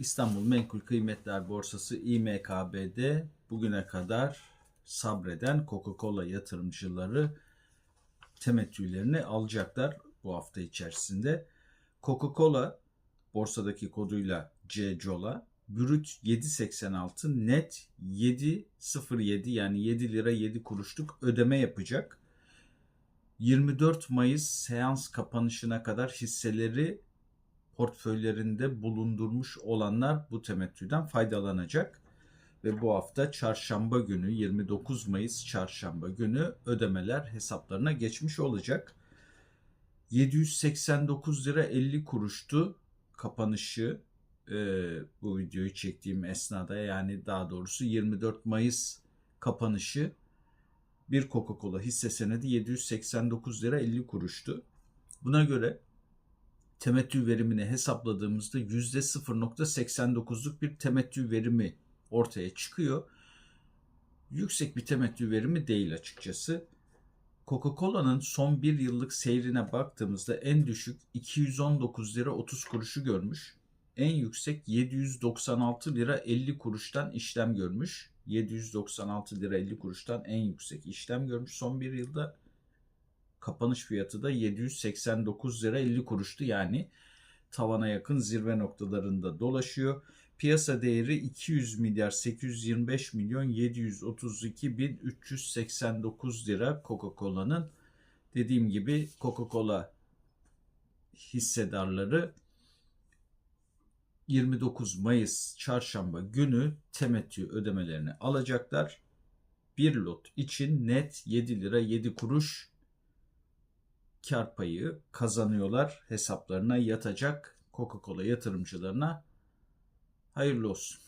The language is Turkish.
İstanbul Menkul Kıymetler Borsası İMKB'de bugüne kadar sabreden Coca-Cola yatırımcıları temettülerini alacaklar bu hafta içerisinde. Coca-Cola borsadaki koduyla CCOLA brüt 7.86 net 7.07 yani 7 lira 7 kuruşluk ödeme yapacak. 24 Mayıs seans kapanışına kadar hisseleri portföylerinde bulundurmuş olanlar bu temettüden faydalanacak. Ve bu hafta çarşamba günü 29 Mayıs çarşamba günü ödemeler hesaplarına geçmiş olacak. 789 lira 50 kuruştu kapanışı e, bu videoyu çektiğim esnada yani daha doğrusu 24 Mayıs kapanışı bir Coca-Cola hisse senedi 789 lira 50 kuruştu. Buna göre temettü verimini hesapladığımızda %0.89'luk bir temettü verimi ortaya çıkıyor. Yüksek bir temettü verimi değil açıkçası. Coca-Cola'nın son bir yıllık seyrine baktığımızda en düşük 219 lira 30 kuruşu görmüş. En yüksek 796 lira 50 kuruştan işlem görmüş. 796 lira 50 kuruştan en yüksek işlem görmüş son bir yılda. Kapanış fiyatı da 789 lira 50 kuruştu. Yani tavana yakın zirve noktalarında dolaşıyor. Piyasa değeri 200 milyar 825 milyon 732 bin 389 lira Coca-Cola'nın. Dediğim gibi Coca-Cola hissedarları 29 Mayıs çarşamba günü temettü ödemelerini alacaklar. Bir lot için net 7 lira 7 kuruş kar payı kazanıyorlar. Hesaplarına yatacak Coca-Cola yatırımcılarına hayırlı olsun.